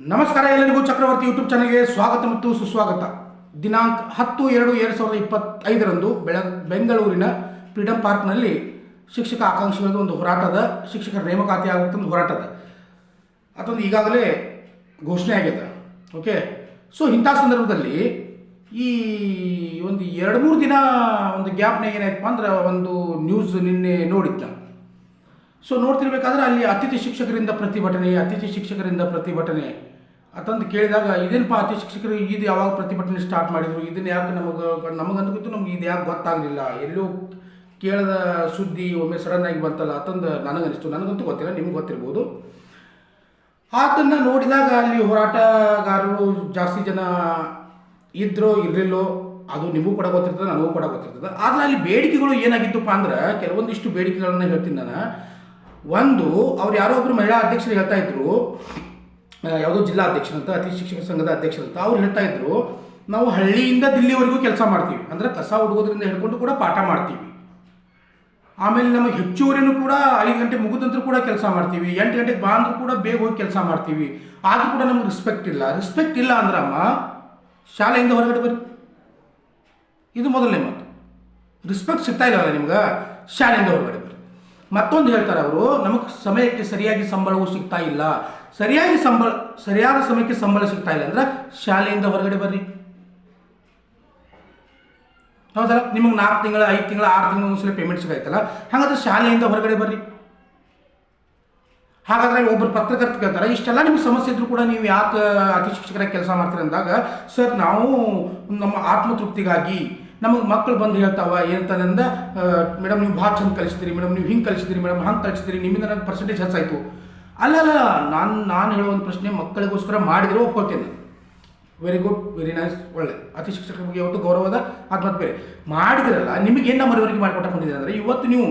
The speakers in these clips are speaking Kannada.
ನಮಸ್ಕಾರ ಎಲ್ಲರಿಗೂ ಚಕ್ರವರ್ತಿ ಯೂಟ್ಯೂಬ್ ಚಾನಲ್ಗೆ ಸ್ವಾಗತ ಮತ್ತು ಸುಸ್ವಾಗತ. ದಿನಾಂಕ ಹತ್ತು ಎರಡು ಎರಡು ಸಾವಿರದ ಇಪ್ಪತ್ತೈದರಂದು ಬೆಳ ಬೆಂಗಳೂರಿನ ಫ್ರೀಡಂ ಪಾರ್ಕ್ನಲ್ಲಿ ಶಿಕ್ಷಕ ಆಕಾಂಕ್ಷಿಗಳದ್ದು ಒಂದು ಹೋರಾಟದ ಶಿಕ್ಷಕರ ನೇಮಕಾತಿ ಆಗುತ್ತೆ ಒಂದು ಹೋರಾಟದ ಅದೊಂದು ಈಗಾಗಲೇ ಘೋಷಣೆ ಆಗಿದೆ ಓಕೆ? ಸೊ ಇಂಥ ಸಂದರ್ಭದಲ್ಲಿ ಈ ಒಂದು ಎರಡು ಮೂರು ದಿನ ಒಂದು ಗ್ಯಾಪ್ನಾಗ ಏನಾಯ್ತಪ್ಪ ಅಂದ್ರೆ ಒಂದು ನ್ಯೂಸ್ ನಿನ್ನೆ ನೋಡಿದ್ದು ಸೊ ನೋಡ್ತಿರ್ಬೇಕಾದ್ರೆ ಅಲ್ಲಿ ಅತಿಥಿ ಶಿಕ್ಷಕರಿಂದ ಪ್ರತಿಭಟನೆ, ಅತಿಥಿ ಶಿಕ್ಷಕರಿಂದ ಪ್ರತಿಭಟನೆ. ಅಂತಂದು ಕೇಳಿದಾಗ, ಇದೇನಪ್ಪ ಅತಿಥಿ ಶಿಕ್ಷಕರು ಇದು ಯಾವಾಗ ಪ್ರತಿಭಟನೆ ಸ್ಟಾರ್ಟ್ ಮಾಡಿದ್ರು? ಇದನ್ನ ಯಾಕೆ ನಮಗೆ ನಮಗಂತೂ ನಮ್ಗೆ ಇದು ಯಾಕೆ ಗೊತ್ತಾಗಲಿಲ್ಲ? ಎಲ್ಲೂ ಕೇಳದ ಸುದ್ದಿ ಒಮ್ಮೆ ಸಡನ್ನಾಗಿ ಬಂತಲ್ಲ ಅಂತಂದು ನನಗನಿಸ್ತು ನನಗಂತೂ ಗೊತ್ತಿಲ್ಲ, ನಿಮ್ಗೆ ಗೊತ್ತಿರ್ಬೋದು. ಅದನ್ನು ನೋಡಿದಾಗ ಅಲ್ಲಿ ಹೋರಾಟಗಾರರು ಜಾಸ್ತಿ ಜನ ಇದ್ರೋ ಇರಲಿಲ್ಲೋ, ಅದು ನಿಮಗೂ ಕೂಡ ಗೊತ್ತಿರ್ತದೆ, ನನಗೂ ಕೂಡ ಗೊತ್ತಿರ್ತದೆ. ಆದರೆ ಅಲ್ಲಿ ಬೇಡಿಕೆಗಳು ಏನಾಗಿತ್ತಪ್ಪ ಅಂದ್ರೆ, ಕೆಲವೊಂದಿಷ್ಟು ಬೇಡಿಕೆಗಳನ್ನು ಹೇಳ್ತೀನಿ ನಾನು. ಒಂದು, ಅವ್ರು ಯಾರೋ ಒಬ್ಬರು ಮಹಿಳಾ ಅಧ್ಯಕ್ಷರು ಹೇಳ್ತಾ ಇದ್ರು. ಯಾವುದೋ ಜಿಲ್ಲಾ ಅಧ್ಯಕ್ಷರಂತ, ಅತಿ ಶಿಕ್ಷಕ ಸಂಘದ ಅಧ್ಯಕ್ಷರಂತ, ಅವ್ರು ಹೇಳ್ತಾ ಇದ್ರು, ನಾವು ಹಳ್ಳಿಯಿಂದ ದಿಲ್ಲಿವರೆಗೂ ಕೆಲಸ ಮಾಡ್ತೀವಿ. ಅಂದರೆ ಕಸ ಹುಡುಗೋದ್ರಿಂದ ಹಿಡ್ಕೊಂಡು ಕೂಡ ಪಾಠ ಮಾಡ್ತೀವಿ. ಆಮೇಲೆ ನಮಗೆ ಹೆಚ್ಚುವರಿನೂ ಕೂಡ ಐದು ಗಂಟೆ ಮುಗಿದಂತರೂ ಕೂಡ ಕೆಲಸ ಮಾಡ್ತೀವಿ. ಎಂಟು ಗಂಟೆಗೆ ಬಾ ಅಂದ್ರೂ ಕೂಡ ಬೇಗ ಹೋಗಿ ಕೆಲಸ ಮಾಡ್ತೀವಿ. ಆದರೂ ಕೂಡ ನಮ್ಗೆ ರೆಸ್ಪೆಕ್ಟ್ ಇಲ್ಲ. ರೆಸ್ಪೆಕ್ಟ್ ಇಲ್ಲ ಅಂದ್ರಮ್ಮ ಶಾಲೆಯಿಂದ ಹೊರಗಡೆ ಬರ್ರಿ ಇದು ಮೊದಲನೇ ಮಾತು. ರೆಸ್ಪೆಕ್ಟ್ ಸಿಗ್ತಾ ಇಲ್ಲವಲ್ಲ ನಿಮ್ಗೆ? ಶಾಲೆಯಿಂದ ಹೊರಗಡೆ ಬರ್ರಿ ಮತ್ತೊಂದು ಹೇಳ್ತಾರೆ ಅವರು, ನಮಗೆ ಸಮಯಕ್ಕೆ ಸರಿಯಾಗಿ ಸಂಬಳವೂ ಸಿಗ್ತಾ ಇಲ್ಲ. ಸರಿಯಾಗಿ ಸಂಬಳ, ಸರಿಯಾದ ಸಮಯಕ್ಕೆ ಸಂಬಳ ಸಿಗ್ತಾ ಇಲ್ಲ ಅಂದ್ರೆ ಶಾಲೆಯಿಂದ ಹೊರಗಡೆ ಬರ್ರಿ. ಹೌದಲ್ಲ? ನಿಮಗೆ ನಾಲ್ಕು ತಿಂಗಳ, ಐದು ತಿಂಗಳ, ಆರು ತಿಂಗಳ ಒಂದ್ಸಲ ಪೇಮೆಂಟ್ ಸಿಗಾಯ್ತಲ್ಲ? ಹಾಗಾದ್ರೆ ಶಾಲೆಯಿಂದ ಹೊರಗಡೆ ಬರ್ರಿ. ಹಾಗಾದ್ರೆ ಒಬ್ಬರು ಪತ್ರಕರ್ತ ಕೇಳ್ತಾರೆ, ಇಷ್ಟೆಲ್ಲ ನಿಮ್ಗೆ ಸಮಸ್ಯೆ ಇದ್ರೂ ಕೂಡ ನೀವು ಯಾಕೆ ಅತಿ ಶಿಕ್ಷಕರಾಗಿ ಕೆಲಸ ಮಾಡ್ತೀರಿ ಅಂದಾಗ, ಸರ್, ನಾವು ನಮ್ಮ ಆತ್ಮತೃಪ್ತಿಗಾಗಿ ನಮಗೆ ಮಕ್ಕಳು ಬಂದು ಹೇಳ್ತಾವ ಏನಂತಂದ ಮೇಡಮ್, ನೀವು ಭಾಳ ಚಂದ ಕಲಿಸ್ತೀರಿ, ಮೇಡಮ್, ನೀವು ಹಿಂಗೆ ಕಲಿಸ್ತೀರಿ, ಮೇಡಮ್, ಹಂಗೆ ಕಲಿಸ್ತೀರಿ, ನಿಮ್ಮಿಂದ ನನಗೆ ಪರ್ಸೆಂಟೇಜ್ ಹೆಚ್ಚಾಯಿತು. ಅಲ್ಲ ಅಲ್ಲ ನಾನು ನಾನು ಹೇಳೋ ಒಂದು ಪ್ರಶ್ನೆ ಮಕ್ಕಳಿಗೋಸ್ಕರ ಮಾಡಿದ್ರೆ ಒಪ್ಕೊಳ್ತೇನೆ. ವೆರಿ ಗುಡ್ ವೆರಿ ನೈಸ್ ಒಳ್ಳೆ. ಅತಿ ಶಿಕ್ಷಕರ ಬಗ್ಗೆ ಯಾವತ್ತು ಗೌರವದ ಆತ್ಮಹತ್ಯೆ ಬೇರೆ. ಮಾಡಿದ್ರಲ್ಲ, ನಿಮಗೆ ಏನು ಮರವರಿಗೆ ಮಾಡಿಕೊಟ್ಟ ಬಂದಿದೆ ಅಂದರೆ, ಇವತ್ತು ನೀವು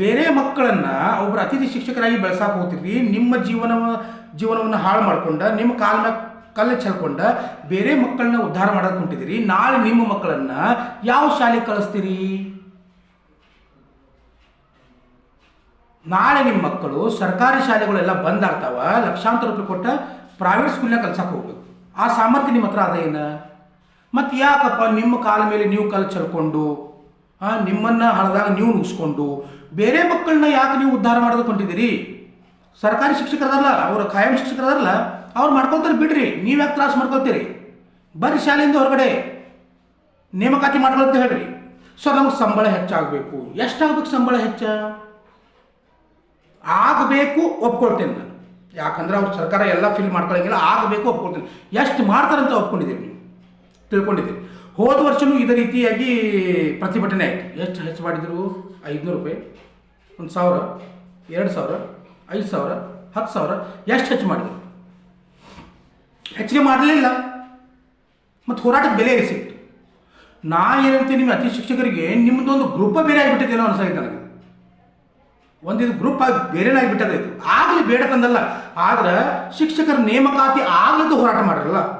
ಬೇರೆ ಮಕ್ಕಳನ್ನು ಒಬ್ಬರು ಅತಿಥಿ ಶಿಕ್ಷಕರಾಗಿ ಬೆಳೆಸಾಕ ಹೋಗ್ತೀರಿ ನಿಮ್ಮ ಜೀವನ ಜೀವನವನ್ನು ಹಾಳು ಮಾಡ್ಕೊಂಡ, ನಿಮ್ಮ ಕಾಲ ಕಲ್ಲು ಚೆಲ್ಕೊಂಡ ಬೇರೆ ಮಕ್ಕಳನ್ನ ಉದ್ಧಾರ ಮಾಡೋಕೆ ಹೊಂಟಿದ್ದೀರಿ ನಾಳೆ ನಿಮ್ಮ ಮಕ್ಕಳನ್ನ ಯಾವ ಶಾಲೆಗೆ ಕಳಿಸ್ತೀರಿ? ನಾಳೆ ನಿಮ್ಮ ಮಕ್ಕಳು ಸರ್ಕಾರಿ ಶಾಲೆಗಳೆಲ್ಲ ಬಂದ್ ಆಗ್ತಾವ ಲಕ್ಷಾಂತರ ರೂಪಾಯಿ ಕೊಟ್ಟ ಪ್ರೈವೇಟ್ ಸ್ಕೂಲ್ನಾಗ ಕಲ್ಸಕ್ಕೆ ಹೋಗ್ಬೇಕು. ಆ ಸಾಮರ್ಥ್ಯ ನಿಮ್ಮ ಹತ್ರ ಅದೇನ? ಮತ್ತು ಯಾಕಪ್ಪ ನಿಮ್ಮ ಕಾಲ ಮೇಲೆ ನೀವು ಕಲ್ಲು ಚೆಲ್ಕೊಂಡು ನಿಮ್ಮನ್ನ ಹಳದಾಗ ನೀವು ನುಗ್ಸ್ಕೊಂಡು, ಬೇರೆ ಮಕ್ಕಳನ್ನ ಯಾಕೆ ನೀವು ಉದ್ಧಾರ ಮಾಡೋದಕ್ಕೆ ಹೊಂಟಿದ್ದೀರಿ ಸರ್ಕಾರಿ ಶಿಕ್ಷಕರದಲ್ಲ, ಅವರು ಖಾಯಂ ಶಿಕ್ಷಕರದಲ್ಲ, ಅವ್ರು ಮಾಡ್ಕೊತಾರೆ ಬಿಡ್ರಿ. ನೀವು ಯಾಕೆ ತ್ರಾಸ ಮಾಡ್ಕೊಳ್ತೀರಿ? ಬರ್ರಿ ಶಾಲೆಯಿಂದ ಹೊರಗಡೆ. ನೇಮಕಾತಿ ಮಾಡ್ಕೊಳ್ತ ಹೇಳ್ರಿ. ಸೊ, ನಮಗೆ ಸಂಬಳ ಹೆಚ್ಚಾಗಬೇಕು. ಎಷ್ಟಾಗಬೇಕು ಸಂಬಳ ಹೆಚ್ಚ? ಆಗಬೇಕು, ಒಪ್ಕೊಳ್ತೇನೆ ನಾನು. ಯಾಕಂದ್ರೆ ಅವ್ರ ಸರ್ಕಾರ ಎಲ್ಲ ಫಿಲ್ ಮಾಡ್ಕೊಳ್ಳಂಗಿಲ್ಲ ಆಗಬೇಕು, ಒಪ್ಕೊಳ್ತೇನೆ. ಎಷ್ಟು ಮಾಡ್ತಾರಂತ ಒಪ್ಕೊಂಡಿದ್ದೀರಿ ನೀವು? ತಿಳ್ಕೊಂಡಿದ್ದೀರಿ. ಹೋದ ವರ್ಷವೂ ಇದೇ ರೀತಿಯಾಗಿ ಪ್ರತಿಭಟನೆ ಆಯಿತು. ಎಷ್ಟು ಹೆಚ್ಚು ಮಾಡಿದರು? ಐದುನೂರು ರೂಪಾಯಿ. ಒಂದು ಸಾವಿರ, ಎರಡು ಸಾವಿರ. ಐದು ಸಾವಿರ, ಹತ್ತು ಸಾವಿರ, ಎಷ್ಟು ಹೆಚ್ಚು ಮಾಡಿದ್ರು? ಹೆಚ್ಚಿಗೆ ಮಾಡಲಿಲ್ಲ. ಮತ್ತು ಹೋರಾಟಕ್ಕೆ ಬೆಲೆ ಸಿಕ್ತು. ನಾ ಏನಂತೀನಿ ನಿಮ್ಮ ಅತಿ ಶಿಕ್ಷಕರಿಗೆ ನಿಮ್ಮದೊಂದು ಗ್ರೂಪ ಬೇರೆ ಆಗಿಬಿಟ್ಟಿದ್ದೇನೋ ಅನ್ಸಾಯ್ತು ನನಗೆ. ಒಂದಿದು ಗ್ರೂಪ್ ಆಗಿ ಬೇರೆನೇ ಆಗಿಬಿಟ್ಟದೆ ಆಗಲಿ ಬೇಡ ತಂದಲ್ಲ ಆದ್ರೆ ಶಿಕ್ಷಕರ ನೇಮಕಾತಿ ಆಗ್ಲದ್ದು ಹೋರಾಟ ಮಾಡಿರಲ್ಲ.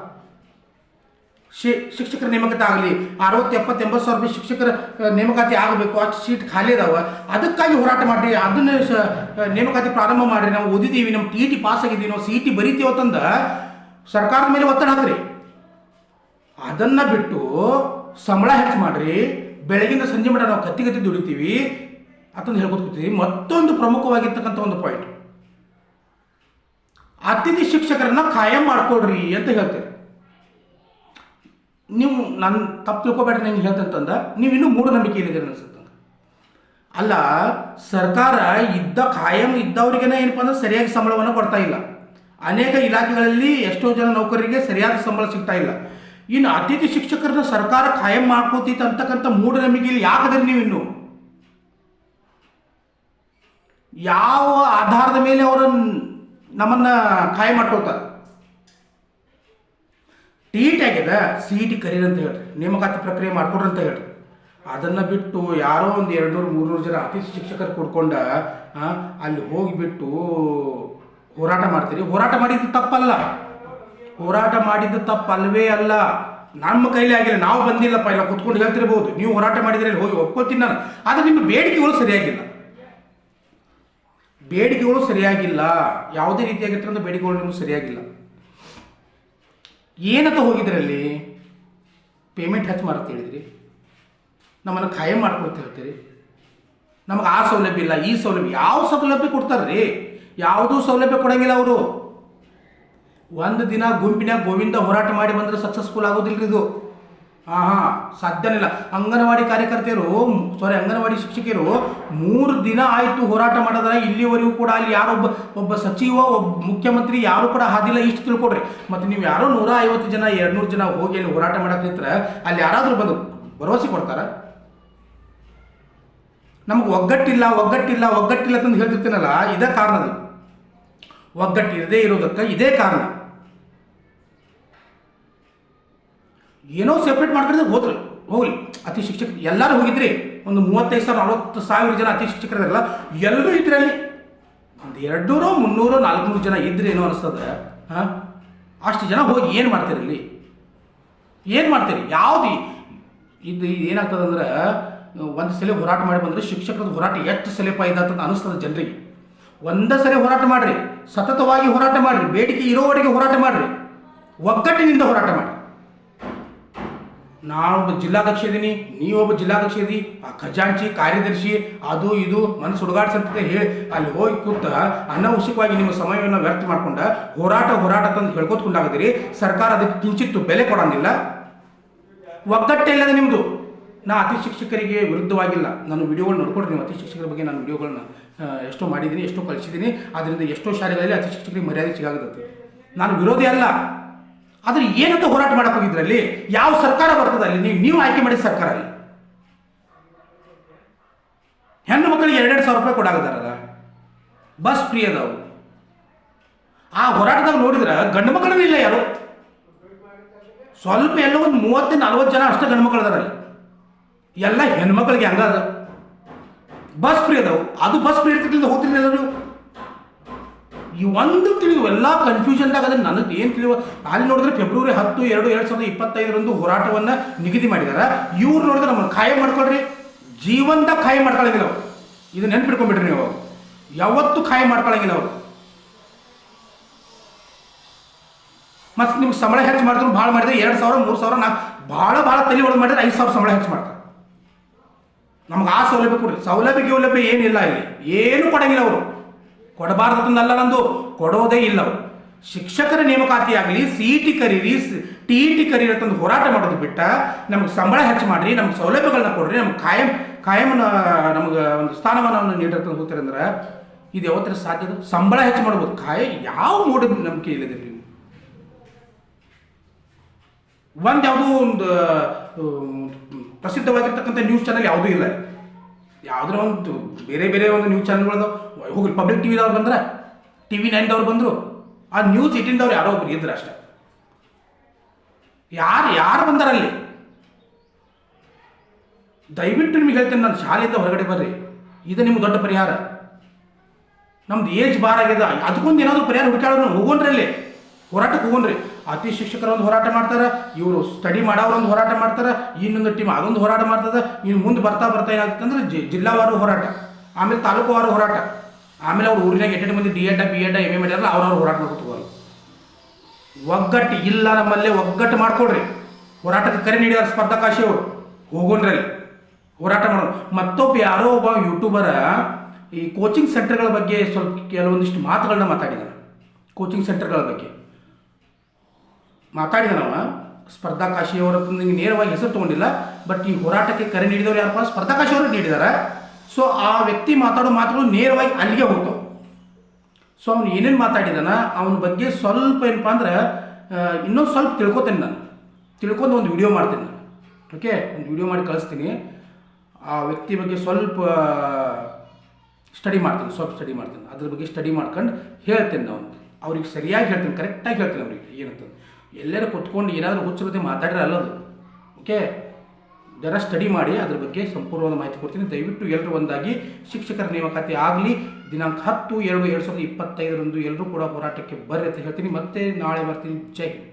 ಶಿ, ಶಿಕ್ಷಕರ ನೇಮಕಾತಿ ಆಗಲಿ ಅರವತ್ತು ಎಪ್ಪತ್ತು ಎಂಬತ್ತು ಸಾವಿರ ರೂಪಾಯಿ ಶಿಕ್ಷಕರ ನೇಮಕಾತಿ ಆಗಬೇಕು. ಅಷ್ಟು ಸೀಟ್ ಖಾಲಿ ಇದಾವೆ ಅದಕ್ಕಾಗಿ ಹೋರಾಟ ಮಾಡಿರಿ. ಅದನ್ನ ನೇಮಕಾತಿ ಪ್ರಾರಂಭ ಮಾಡಿರಿ. ನಾವು ಓದಿದ್ದೀವಿ. ನಮ್ಮ ಟಿ ಟಿ ಪಾಸ್ ಆಗಿದ್ದೀವಿ. ನಾವು ಸಿ ಟಿ ಬರಿತೀವಿ ಸರ್ಕಾರದ ಮೇಲೆ ಒತ್ತಡ ಹಾಕ್ರಿ. ಅದನ್ನ ಬಿಟ್ಟು ಸಂಬಳ ಹೆಚ್ಚು ಮಾಡ್ರಿ. ಬೆಳಗಿಂದ ಸಂಜೆ ಮಟ್ಟ ನಾವು ಕತ್ತಿ ಕತ್ತಿ ದುಡಿತೀವಿ. ಅಂತಂದು ಹೇಳ್ಕೊತೀವಿ ಕೂತೀವಿ. ಮತ್ತೊಂದು ಪ್ರಮುಖವಾಗಿರ್ತಕ್ಕಂಥ ಒಂದು ಪಾಯಿಂಟ್ ಅತಿಥಿ ಶಿಕ್ಷಕರನ್ನ ಕಾಯಂ ಮಾಡ್ಕೊಡ್ರಿ ಅಂತ ಹೇಳ್ತೀರಿ ನೀವು ನನ್ನ ತಪ್ಪು ತಿಳ್ಕೊಬೇಡ್ರಿ ನಂಗೆ ಹೇಳ್ತಂತಂದ, ನೀವು ಇನ್ನೂ ಮೂಢನಂಬಿಕೆ ಏನಿದೆ ಅನಿಸುತ್ತೆ. ಅಲ್ಲ, ಸರ್ಕಾರ ಇದ್ದ ಕಾಯಂ ಇದ್ದವರಿಗೇನೆ ಏನಪ್ಪ ಅಂದ್ರೆ ಸರಿಯಾಗಿ ಸಂಬಳವನ್ನು ಕೊಡ್ತಾ ಇಲ್ಲ. ಅನೇಕ ಇಲಾಖೆಗಳಲ್ಲಿ ಎಷ್ಟೋ ಜನ ನೌಕರರಿಗೆ ಸರಿಯಾದ ಸಂಬಳ ಸಿಗ್ತಾ ಇಲ್ಲ. ಇನ್ನು ಅತಿಥಿ ಶಿಕ್ಷಕರನ್ನ ಸರ್ಕಾರ ಕಾಯಂ ಮಾಡ್ಕೋತಿತ್ತು ಅಂತಕ್ಕಂಥ ಮೂಢನಂಬಿಕೆಯಲ್ಲಿ ಯಾಕಂದ್ರೆ ನೀವು ಇನ್ನು? ಯಾವ ಆಧಾರದ ಮೇಲೆ ಅವರು ನಮ್ಮನ್ನ ಕಾಯಂ ಮಾಡ್ಕೊಳ್ತಾರೆ? ಟಿ ಟಿ ಆಗಿದೆ ಸಿ ಟಿ ಕರೀರಿ ಅಂತ ಹೇಳ್ರಿ. ನೇಮಕಾತಿ ಪ್ರಕ್ರಿಯೆ ಮಾಡ್ಕೊಡ್ರಿ ಅಂತ ಹೇಳ್ರಿ. ಅದನ್ನು ಬಿಟ್ಟು ಯಾರೋ ಒಂದು ಎರಡು ನೂರು ಮೂರ್ನೂರು ಜನ ಅತಿಥಿ ಶಿಕ್ಷಕರು ಕೂಡ್ಕೊಂಡ ಅಲ್ಲಿ ಹೋಗಿಬಿಟ್ಟು ಹೋರಾಟ ಮಾಡ್ತೀರಿ. ಹೋರಾಟ ಮಾಡಿದ್ದು ತಪ್ಪಲ್ಲ. ಹೋರಾಟ ಮಾಡಿದ್ದು ತಪ್ಪಲ್ವೇ ಅಲ್ಲ. ನಮ್ಮ ಕೈಲಿ ಆಗಿಲ್ಲ, ನಾವು ಬಂದಿಲ್ಲಪ್ಪ, ಇಲ್ಲ ಕುತ್ಕೊಂಡು ಹೇಳ್ತಿರ್ಬೋದು. ನೀವು ಹೋರಾಟ ಮಾಡಿದ್ರೆ ಹೋಗಿ ಒಪ್ಕೊತೀನಿ ನಾನು. ಆದರೆ ನಿಮ್ಮ ಬೇಡಿಕೆಗಳು ಸರಿಯಾಗಿಲ್ಲ. ಬೇಡಿಕೆಗಳು ಸರಿಯಾಗಿಲ್ಲ. ಯಾವುದೇ ರೀತಿಯಾಗಿರ್ತಕ್ಕಂಥ ಬೇಡಿಕೆಗಳು ನಿಮಗೆ ಸರಿಯಾಗಿಲ್ಲ. ಏನಂತ ಹೋಗಿದ್ರಲ್ಲಿ? ಪೇಮೆಂಟ್ ಹೆಚ್ಚು ಮಾಡುತ್ತೆ ಹೇಳಿದ್ರಿ. ನಮ್ಮನ್ನು ಖಾಯಂ ಮಾಡ್ಕೊಡ್ತ ಹೇಳ್ತೀರಿ. ನಮಗೆ ಆ ಸೌಲಭ್ಯ ಇಲ್ಲ, ಈ ಸೌಲಭ್ಯ ಯಾವ ಸೌಲಭ್ಯ ಕೊಡ್ತಾರೆ ರೀ ಯಾವುದೂ ಸೌಲಭ್ಯ ಕೊಡಂಗಿಲ್ಲ ಅವರು. ಒಂದು ದಿನ ಗುಂಪಿನ ಗೋವಿಂದ ಹೋರಾಟ ಮಾಡಿ ಬಂದರೆ ಸಕ್ಸಸ್ಫುಲ್ ಆಗೋದಿಲ್ಲ ಇದು. ಹಾಂ ಹಾಂ ಸಾಧ್ಯನಿಲ್ಲ. ಅಂಗನವಾಡಿ ಕಾರ್ಯಕರ್ತೆಯರು ಸಾರಿ ಅಂಗನವಾಡಿ ಶಿಕ್ಷಕಿಯರು ಮೂರು ದಿನ ಆಯಿತು ಹೋರಾಟ ಮಾಡಿದ್ರೆ ಇಲ್ಲಿವರೆಗೂ ಕೂಡ ಅಲ್ಲಿ ಯಾರೊಬ್ಬ ಒಬ್ಬ ಸಚಿವ, ಒಬ್ಬ ಮುಖ್ಯಮಂತ್ರಿ ಯಾರು ಕೂಡ ಹಾದಿಲ್ಲ ಇಷ್ಟು ತಿಳ್ಕೊಡ್ರಿ ಮತ್ತು ನೀವು ಯಾರೋ ನೂರ ಐವತ್ತು ಜನ, ಎರಡುನೂರು ಜನ ಹೋಗಿ ಅಲ್ಲಿ ಹೋರಾಟ ಮಾಡಕ್ಕೆ ಇತ್ರ ಅಲ್ಲಿ ಯಾರಾದರೂ ಬಂದು ಭರವಸೆ ಕೊಡ್ತಾರ? ನಮಗೆ ಒಗ್ಗಟ್ಟಿಲ್ಲ ಒಗ್ಗಟ್ಟಿಲ್ಲ ಒಗ್ಗಟ್ಟಿಲ್ಲ ಅಂತಂದು ಹೇಳ್ತಿರ್ತೀನಲ್ಲ, ಇದೇ ಕಾರಣ ಅದು. ಒಗ್ಗಟ್ಟು ಇರದೇ ಇರೋದಕ್ಕೆ ಇದೇ ಕಾರಣ. ಏನೋ ಸೆಪ್ರೇಟ್ ಮಾಡ್ಕೊಂಡ್ರೆ ಹೋದ್ರು, ಹೋಗ್ಲಿ. ಅತಿ ಶಿಕ್ಷಕ, ಎಲ್ಲರೂ ಹೋಗಿದ್ರಿ, ಒಂದು ಮೂವತ್ತೈದು ಸಾವಿರ ನಲವತ್ತು ಸಾವಿರ ಜನ ಅತಿ ಶಿಕ್ಷಕರಿದಾರಲ್ಲ, ಎಲ್ಲರೂ ಇದ್ರಿ ಅಲ್ಲಿ. ಒಂದು ಎರಡ್ನೂರು, ಮುನ್ನೂರು, ನಾಲ್ಕುನೂರು ಜನ ಇದ್ರೆ ಏನೋ ಅನಿಸ್ತದೆ ಹಾಂ? ಅಷ್ಟು ಜನ ಹೋಗಿ ಏನು ಮಾಡ್ತೀರಿ ಇಲ್ಲಿ? ಏನು ಮಾಡ್ತೀರಿ? ಯಾವುದು ಇದು ಏನಾಗ್ತದೆ ಅಂದ್ರೆ, ಒಂದು ಸಲ ಹೋರಾಟ ಮಾಡಿ ಬಂದರೆ ಶಿಕ್ಷಕರ ಹೋರಾಟ ಎಷ್ಟು ಸಲಪ ಅಂತ ಅನಿಸ್ತದೆ ಜನರಿಗೆ. ಒಂದೇ ಸಲ ಹೋರಾಟ ಮಾಡಿರಿ, ಸತತವಾಗಿ ಹೋರಾಟ ಮಾಡಿರಿ, ಬೇಡಿಕೆ ಇರೋವರೆಗೆ ಹೋರಾಟ ಮಾಡಿರಿ, ಒಗ್ಗಟ್ಟಿನಿಂದ ಹೋರಾಟ ಮಾಡಿ ನಾನೊಬ್ಬ ಜಿಲ್ಲಾಧ್ಯಕ್ಷ ಇದ್ದೀನಿ ಒಬ್ಬ ಜಿಲ್ಲಾಧ್ಯಕ್ಷ ಇದ್ದೀ ಆ ಖಜಾಂಚಿ ಕಾರ್ಯದರ್ಶಿ, ಅದು ಇದು ಮನಸ್ಸು ಹುಡುಗಾಡ್ಸಂತ ಹೇಳಿ ಅಲ್ಲಿ ಹೋಗಿ ಕೂತ ಅನವಶ್ಯಕವಾಗಿ ನಿಮ್ಮ ಸಮಯವನ್ನು ವ್ಯರ್ಥ ಮಾಡ್ಕೊಂಡ ಹೋರಾಟ ಹೋರಾಟ ತಂದು ಹೇಳ್ಕೊತ್ಕೊಂಡಾಗದಿರಿ, ಸರ್ಕಾರ ಅದಕ್ಕೆ ಕಿಂಚಿತ್ತು ಬೆಲೆ ಕೊಡೋಂಗಿಲ್ಲ. ಒಗ್ಗಟ್ಟಿಲ್ಲದ ನಿಮ್ಮದು ನಾ ಅತಿ ಶಿಕ್ಷಕರಿಗೆ ವಿರುದ್ಧವಾಗಿಲ್ಲ. ನಾನು ವಿಡಿಯೋಗಳು ನೋಡ್ಕೊಡ್ರಿ, ನೀವು ಅತಿ ಶಿಕ್ಷಕರ ಬಗ್ಗೆ ನಾನು ವಿಡಿಯೋಗಳನ್ನ ಎಷ್ಟೋ ಮಾಡಿದ್ದೀನಿ, ಎಷ್ಟೋ ಕಳಿಸಿದ್ದೀನಿ ಅದರಿಂದ ಎಷ್ಟೋ ಶಾಲೆಗಳಲ್ಲಿ ಅತಿ ಶಿಕ್ಷಕರಿಗೆ ಮರ್ಯಾದೆ ಸಿಗಾಗತ್ತೆ ನಾನು ವಿರೋಧಿ ಅಲ್ಲ. ಆದರೆ ಏನಂತ ಹೋರಾಟ ಮಾಡಕ್ ಹೋಗಿದ್ರಲ್ಲಿ ಯಾವ ಸರ್ಕಾರ ಬರ್ತದೆ ಅಲ್ಲಿ? ನೀವು ನೀವು ಆಯ್ಕೆ ಮಾಡಿದ ಸರ್ಕಾರ ಅಲ್ಲಿ. ಹೆಣ್ಣು ಮಕ್ಕಳಿಗೆ ಎರಡೆರಡು ಸಾವಿರ ರೂಪಾಯಿ ಕೊಡಾಗದಾರಲ್ಲ? ಬಸ್ ಫ್ರೀ ಅದಾವು. ಆ ಹೋರಾಟದಾಗ ನೋಡಿದ್ರೆ ಗಂಡು ಮಕ್ಕಳೂ ಇಲ್ಲ ಯಾರು. ಸ್ವಲ್ಪ ಎಲ್ಲ ಒಂದು ಮೂವತ್ತು, ನಲ್ವತ್ತು ಜನ ಅಷ್ಟೇ ಗಂಡು ಮಕ್ಕಳು ಅದಾರ ಅಲ್ಲಿ ಎಲ್ಲ ಹೆಣ್ಮಕ್ಳಿಗೆ ಹಂಗ ಅದ ಬಸ್ ಫ್ರೀ ಅದಾವು. ಅದು ಬಸ್ ಫ್ರೀ ಇರ್ತಿರ್ಲಿಲ್ಲ ಹೋಗ್ತಿರ್ಲಿಲ್ಲ ಎಲ್ಲರೂ. ಈ ಒಂದು ತಿಳಿದು ಎಲ್ಲ ಕನ್ಫ್ಯೂಷನ್ದಾಗ ಅದನ್ನು ನನಗೆ ಏನು ತಿಳಿಯುವ ಅಲ್ಲಿ ನೋಡಿದ್ರೆ ಫೆಬ್ರವರಿ ಹತ್ತು, ಎರಡು ಎರಡು ಸಾವಿರದ ಇಪ್ಪತ್ತೈದರಂದು ಹೋರಾಟವನ್ನು ನಿಗದಿ ಮಾಡಿದಾರ. ಇವ್ರು ನೋಡಿದ್ರೆ ನಮ್ಮನ್ನು ಖಾಯಂ ಮಾಡ್ಕೊಳ್ರಿ. ಜೀವಂತ ಖಾಯಂ ಮಾಡ್ಕೊಳಂಗಿಲ್ಲ ಅವ್ರು. ಇದು ನೆನ್ಪಿಡ್ಕೊಂಡ್ಬಿಟ್ರಿ ನೀವು ಯಾವತ್ತು ಖಾಯಂ ಮಾಡ್ಕೊಳಂಗಿಲ್ಲ ಅವರು. ಮತ್ತು ನಿಮ್ಗೆ ಸಂಬಳ ಹೆಚ್ಚು ಮಾಡಿದ್ರು ಭಾಳ ಮಾಡಿದ್ರೆ ಎರಡು ಸಾವಿರ, ಮೂರು ಸಾವಿರ ನಾ ಭಾಳ ಭಾಳ ತಲೆ ಒಳಗೆ ಮಾಡಿದ್ರೆ ಐದು ಸಾವಿರ ಸಂಬಳ ಹೆಚ್ಚು ಮಾಡ್ತಾರೆ. ನಮ್ಗೆ ಆ ಸೌಲಭ್ಯ ಕೊಡ್ರಿ. ಸೌಲಭ್ಯ, ಗೌಲಭ್ಯ ಏನಿಲ್ಲ ಇಲ್ಲಿ. ಏನು ಕೊಡಂಗಿಲ್ಲ ಅವರು. ಕೊಡಬಾರ್ದಂದಲ್ಲ ನಂದು. ಕೊಡೋದೇ ಇಲ್ಲ ಶಿಕ್ಷಕರ ನೇಮಕಾತಿ ಆಗಲಿ ಸಿ, ಟಿ ಕರೀರಿ ಟಿ ಇ ಟಿ ಕರೀರಿ ಅಂತಂದು ಹೋರಾಟ ಮಾಡೋದು ಬಿಟ್ಟ ನಮ್ಗೆ ಸಂಬಳ ಹೆಚ್ಚು ಮಾಡಿರಿ, ನಮ್ಗೆ ಸೌಲಭ್ಯಗಳನ್ನ ಕೊಡ್ರಿ, ನಮ್ಗೆ ಕಾಯಂ, ಕಾಯಂನ, ನಮ್ಗೆ ಒಂದು ಸ್ಥಾನಮಾನವನ್ನು ನೀಡಿರ್ತಂದು ಹೋಗ್ತೀರಿ ಇದು ಯಾವತ್ತರ ಸಾಧ್ಯದ ಸಂಬಳ ಹೆಚ್ಚು ಮಾಡ್ಬೋದು. ಕಾಯ ಯಾವ ಮೂಢ ನಂಬಿಕೆ ಇಲ್ಲದೆ ನೀವು. ಒಂದು ಯಾವುದೋ ಒಂದು ಪ್ರಸಿದ್ಧವಾಗಿರ್ತಕ್ಕಂಥ ನ್ಯೂಸ್ ಚಾನಲ್ ಯಾವುದೂ ಇಲ್ಲ. ಯಾವುದೋ ಒಂದು ಬೇರೆ ಬೇರೆ ಒಂದು ನ್ಯೂಸ್ ಚಾನಲ್ಗಳದ್ದು ಹೋಗಿ ಪಬ್ಲಿಕ್ ಟಿ ವಿದವ್ರು ಬಂದ್ರೆ ಟಿ ವಿ ನೈನ್ದವ್ರು ಬಂದರು, ಆ ನ್ಯೂಸ್ ಏಟಿನ್ದವ್ರು ಯಾರೋ ಒಬ್ರು ಇದ್ರು ಅಷ್ಟೇ. ಯಾರು ಯಾರು ಬಂದಾರಲ್ಲಿ? ದಯವಿಟ್ಟು ನಿಮಗೆ ಹೇಳ್ತೇನೆ ನಾನು, ಶಾಲೆಯಿಂದ ಹೊರಗಡೆ ಬರ್ರಿ. ಇದು ನಿಮ್ಗೆ ದೊಡ್ಡ ಪರಿಹಾರ. ನಮ್ದು ಏಜ್ ಬಾರ್ ಆಗಿದೆ. ಅದಕ್ಕೊಂದು ಏನಾದರೂ ಪರಿಹಾರ ಹುಡುಕಾಡೋಣ ಹೋಗೋಣ್ರಿ ಅಲ್ಲಿ. ಹೋರಾಟಕ್ಕೆ ಹೋಗೋಣ್ರಿ. ಅತಿ ಶಿಕ್ಷಕರ ಒಂದು ಹೋರಾಟ ಮಾಡ್ತಾರೆ, ಇವರು ಸ್ಟಡಿ ಮಾಡೋರು ಒಂದು ಹೋರಾಟ ಮಾಡ್ತಾರೆ, ಇನ್ನೊಂದು ಟೀಮ್ ಅದೊಂದು ಹೋರಾಟ ಮಾಡ್ತದೆ, ಇನ್ನು ಮುಂದೆ ಬರ್ತಾ ಬರ್ತಾ ಏನಾಗುತ್ತೆ ಅಂದ್ರೆ ಜಿ ಜಿಲ್ಲಾವಾರು ಹೋರಾಟ, ಆಮೇಲೆ ತಾಲೂಕುವಾರು ಹೋರಾಟ. ಆಮೇಲೆ ಅವ್ರು ಊರಿನಾಗ ಎಂಟೆಂಟು ಮಂದಿ D Ed B Ed M A ಮಾಡ್ಯಾರಲ್ಲ ಅವ್ರವ್ರು ಹೋರಾಟ ಮಾಡ್ಕೊತಾರೆ ಒಗ್ಗಟ್ಟು ಇಲ್ಲ ನಮ್ಮಲ್ಲೇ, ಒಗ್ಗಟ್ಟು ಮಾಡ್ಕೊಡ್ರಿ. ಹೋರಾಟಕ್ಕೆ ಕರೆ ನೀಡಿದಾರೆ ಸ್ಪರ್ಧಾಕಾಶಿ ಅವರು. ಹೋಗೋಣ್ರಿ ಅಲ್ಲಿ. ಹೋರಾಟ ಮಾಡೋಣ. ಮತ್ತೊಬ್ಬ ಯಾರೋ ಒಬ್ಬ ಯೂಟ್ಯೂಬರ ಈ ಕೋಚಿಂಗ್ ಸೆಂಟರ್ಗಳ ಬಗ್ಗೆ ಸ್ವಲ್ಪ ಕೆಲವೊಂದಿಷ್ಟು ಮಾತುಗಳನ್ನ ಮಾತಾಡಿದ್ದಾರೆ ಕೋಚಿಂಗ್ ಸೆಂಟರ್ಗಳ ಬಗ್ಗೆ. ಮಾತಾಡಿದನವ. ಸ್ಪರ್ಧಾಕಾಶಿ ಅವರ ನಿಮಗೆ ನೇರವಾಗಿ ಹೆಸರು ತಗೊಂಡಿಲ್ಲ ಬಟ್ ಈ ಹೋರಾಟಕ್ಕೆ ಕರೆ ನೀಡಿದವರು ಯಾರಪ್ಪ? ಸ್ಪರ್ಧಾಕಾಶಿ ಅವರು ನೀಡಿದ್ದಾರೆ ಸೊ ಆ ವ್ಯಕ್ತಿ ಮಾತಾಡೋ ಮಾತುಗಳು ನೇರವಾಗಿ ಅಲ್ಲಿಗೆ ಹೋಗ್ತಾವೆ. ಸೊ ಅವನು ಏನೇನು ಮಾತಾಡಿದಾನ? ಅವನ ಬಗ್ಗೆ ಸ್ವಲ್ಪ ಏನಪ್ಪ ಅಂದ್ರೆ ಇನ್ನೊಂದು ಸ್ವಲ್ಪ ತಿಳ್ಕೊತೇನೆ ನಾನು. ತಿಳ್ಕೊಂಡು ಒಂದು ವಿಡಿಯೋ ಮಾಡ್ತೀನಿ ನಾನು. ಓಕೆ ಒಂದು ವಿಡಿಯೋ ಮಾಡಿ ಕಳಿಸ್ತೀನಿ. ಆ ವ್ಯಕ್ತಿ ಬಗ್ಗೆ ಸ್ವಲ್ಪ ಸ್ಟಡಿ ಮಾಡ್ತೀನಿ, ಸ್ವಲ್ಪ ಸ್ಟಡಿ ಮಾಡ್ತೀನಿ. ಅದ್ರ ಬಗ್ಗೆ ಸ್ಟಡಿ ಮಾಡ್ಕೊಂಡು ಹೇಳ್ತೇನೆ ನಾವು ಅವ್ರಿಗೆ ಸರಿಯಾಗಿ ಹೇಳ್ತೀನಿ ಕರೆಕ್ಟಾಗಿ ಹೇಳ್ತೀನಿ ಅವ್ರಿಗೆ ಏನಂತ. ಎಲ್ಲರೂ ಕುತ್ಕೊಂಡು ಏನಾದರೂ ಹುಚ್ಚರತೆ ಮಾತಾಡಿದ್ರೆ ಅಲ್ಲದು. ಓಕೆ ಜರ ಸ್ಟಡಿ ಮಾಡಿ, ಅದ್ರ ಬಗ್ಗೆ ಸಂಪೂರ್ಣವಾದ ಮಾಹಿತಿ ಕೊಡ್ತೀನಿ. ದಯವಿಟ್ಟು ಎಲ್ಲರೂ ಒಂದಾಗಿ ಶಿಕ್ಷಕರ ನೇಮಕಾತಿ ಆಗಲಿ. ದಿನಾಂಕ ಹತ್ತು ಎರಡು ಎರಡು ಸಾವಿರದ ಇಪ್ಪತ್ತೈದರಂದು ಎಲ್ಲರೂ ಕೂಡ ಹೋರಾಟಕ್ಕೆ ಬರ್ರಿ ಅಂತ ಹೇಳ್ತೀನಿ. ಮತ್ತೆ ನಾಳೆ ಬರ್ತೀನಿ. ಜೈ.